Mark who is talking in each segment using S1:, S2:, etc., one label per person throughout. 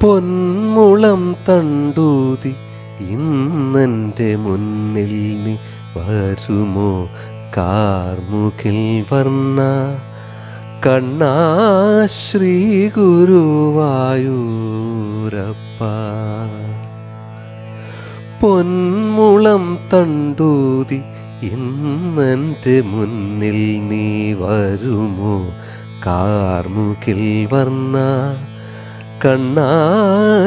S1: പൊന്മുളം തണ്ടൂതി ഇന്നെന്റെ മുന്നിൽ നീ വരുമോ? കാർമുഖിൽ വർണ കണ്ണാ ശ്രീ ഗുരുവായൂരപ്പ. പൊന്മുളം തണ്ടൂതി ഇന്നെന്റെ മുന്നിൽ നീ വരുമോ? കാർമുകിൽ വർണ കണ്ണാ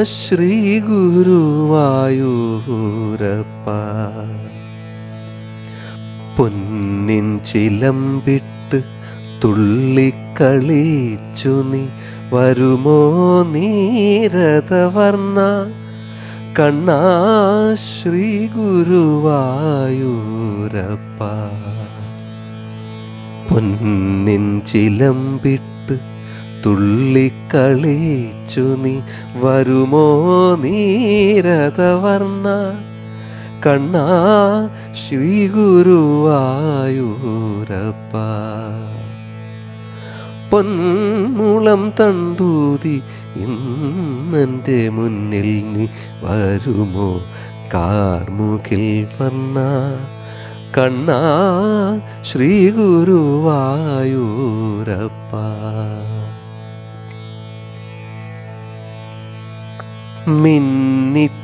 S1: ശ്രീ ഗുരുവായൂരപ്പ. പൊന്നിൻ ചിലമ്പിട്ട് തുള്ളിക്കളിച്ചു നീ വരുമോ നീരതവർണ കണ്ണാ ശ്രീ ഗുരുവായൂരപ്പ. പൊന്നിൻ ചിലമ്പിട്ട് തുള്ളിക്കളിച്ചു നീ വരുമോ നീരതവർണ കണ്ണാ ശ്രീ ഗുരുവായൂരപ്പ. പൊന്മുളം തണ്ടൂതി ഇന്നെന്റെ മുന്നിൽ നീ വരുമോ? കാർമുകിൽ വന്ന കണ്ണാ ശ്രീ ഗുരുവായൂരപ്പ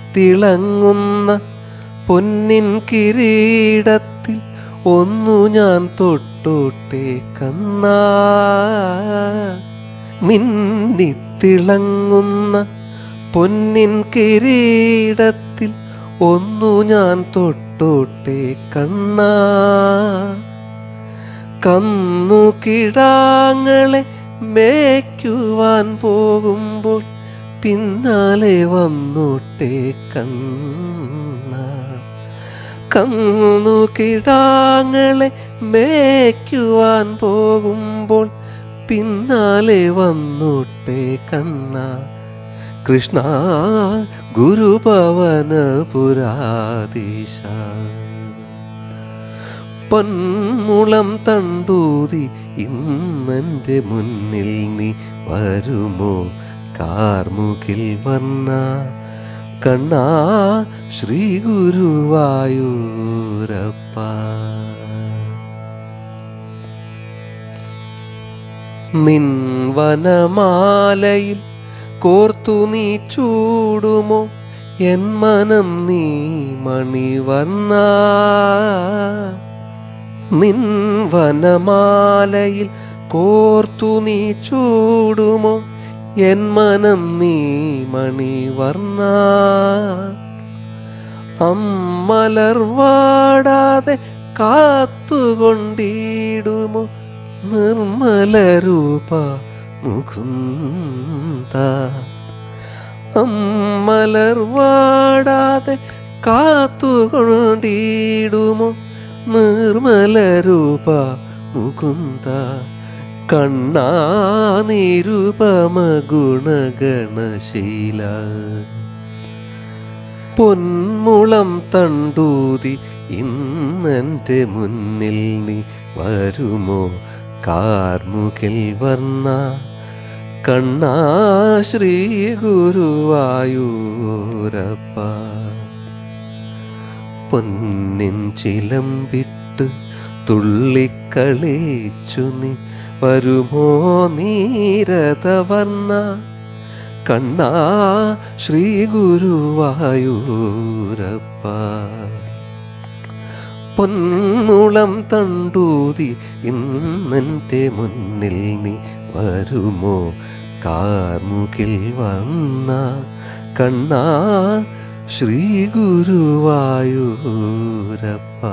S1: മിന്നിത്തിളങ്ങുന്ന പൊന്നിൻ കിരീടത്തിൽ ഒന്നു ഞാൻ തൊട്ടോട്ടെ കണ്ണാ. മിന്നിത്തിളങ്ങുന്ന പൊന്നിൻ കിരീടത്തിൽ ഒന്നു ഞാൻ തൊട്ടോട്ടെ കണ്ണാ. കന്നു കിടാങ്ങളെ മേയ്ക്കുവാൻ പോകുമ്പോൾ പിന്നാലെ വന്നോട്ടെ കണ്ണ. കന്നു കിടാങ്ങളെ മേയ്ക്കുവാൻ പോകുമ്പോൾ പിന്നാലെ വന്നോട്ടെ കണ്ണ. കൃഷ്ണ ഗുരുഭവന പുരാതീശ. പൊന്മുളം തണ്ടൂതി ഇന്നെന്റെ മുന്നിൽ നീ വരുമോ? കാർമുകിൽ വർണ കണ്ണാ ശ്രീ ഗുരുവായൂരപ്പ. നിൻ വനമാലയിൽ കോർത്തു നീ ചൂടുമോ? എൻ മനം നീ മണിവർണ നിൻ വനമാലയിൽ കോർത്തു നീ ചൂടുമോ? എൻ മനം നീ മണിവർണ. അമ്മലർവാടാതെ കാത്തുകൊണ്ടിടുമോ നിർമ്മല രൂപ മുകുന്ദ. അമ്മലർവാടാതെ കാത്തുകൊണ്ടിടുമോ നിർമ്മല രൂപ മുകുന്ദ. കണ്ണാ ഗുണഗണശീല പൊന്മുളം തണ്ടൂതി ഇന്നെന്റെ മുന്നിൽ നീ വരുമോ? കാർമുകിൽ വർണ കണ്ണാ ശ്രീ ഗുരുവായൂരപ്പ. പൊന്നിൻ ചിലമ്പിട്ട് തുള്ളിക്കളിച്ചു നീ വരുമോ നീരതവർണ കണ്ണാ ശ്രീ ഗുരുവായൂരപ്പ. പൊന്മുളം തണ്ടൂതി ഇന്നെന്റെ മുന്നിൽ നീ വരുമോ? കാർമുകിൽ വന്ന കണ്ണാ ശ്രീ ഗുരുവായൂരപ്പ.